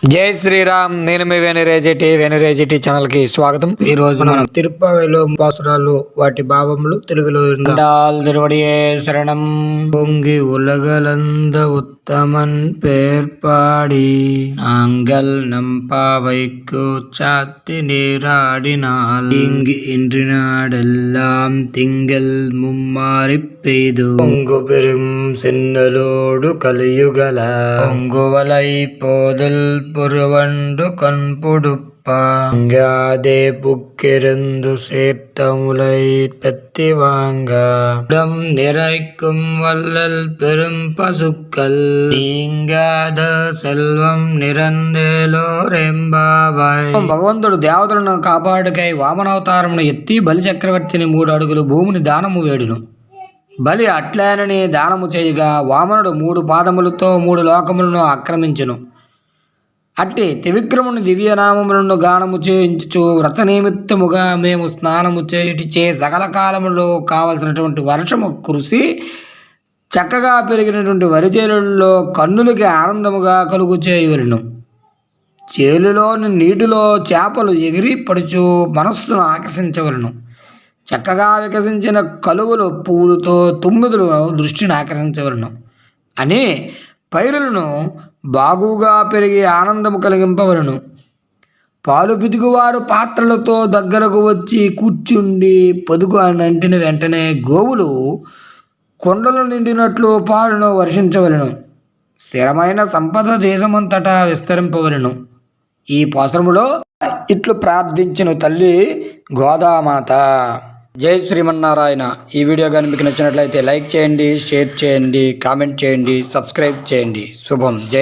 జై శ్రీరామ్ నేను మీ వెనరేజిటి వెనరేజిటి ఛానల్ కి స్వాగతం ఈ రోజు మనం తిరుపతిలో పాసురాలు వాటి భావములు తెలుగులో డాల్ తిరువడియే శరణం பொங்கி உலகளந்த உத்தமன் பேர்பாடி நாங்கள் நம்பாவைக்கு சாத்தி நீராடினால் இங்கு இன்று நாடெல்லாம் திங்கள் மும்மாறிப் பெய்து பொங்கு பெரும் சென்னலோடு கலியுகல பொங்குவலை போதல் பொருவண்டு கண்பொடுப்ப அங்காதே புக்கிருந்து சேர்த்தமுலை பெத்தி வாங்க இடம் நிறைக்கும் வள்ளல் பெரும் பசுக்கள் நீங்காத செல்வம் నిరందేలోరెంబావాయ్ భగవంతుడు దేవతలను కాపాడుకై వామనావతారమును ఎత్తి బలి చక్రవర్తిని మూడు అడుగులు భూమిని దానము వేడును బలి అట్లేనని దానము చేయగా వామనుడు మూడు పాదములతో మూడు లోకములను ఆక్రమించును అట్టి త్రివిక్రముని దివ్యనామములను గానము చేయించుచు వ్రత నిమిత్తముగా మేము స్నానము చేయుటిచే సకల కాలములో కావలసినటువంటి వర్షము కురిసి చక్కగా పెరిగినటువంటి వరిచేలుల్లో కన్నులకి ఆనందముగా కలుగు చేయవలను. చేలులోని నీటిలో చేపలు ఎగిరి పడుచు మనస్సును ఆకర్షించవలను. చక్కగా వికసించిన కలువలు పూలతో తుమ్మిదులు దృష్టిని ఆకర్షించవలను. అని పైరులను బాగుగా పెరిగి ఆనందము కలిగింపవలను. పాలు పితుకువారు పాత్రలతో దగ్గరకు వచ్చి కూర్చుండి పొదుగు అంటిన వెంటనే గోవులు కొండలు నిండినట్లు పాలను వర్షించవలను. స్థిరమైన సంపద దేశమంతటా విస్తరింపవలను. ఈ పోసరములో ఇట్లు ప్రార్థించిన తల్లి గోదామాత. జై శ్రీమన్నారాయణ. ఈ వీడియో కానీ మీకు నచ్చినట్లయితే లైక్ చేయండి షేర్ చేయండి కామెంట్ చేయండి సబ్స్క్రైబ్ చేయండి. శుభం. జై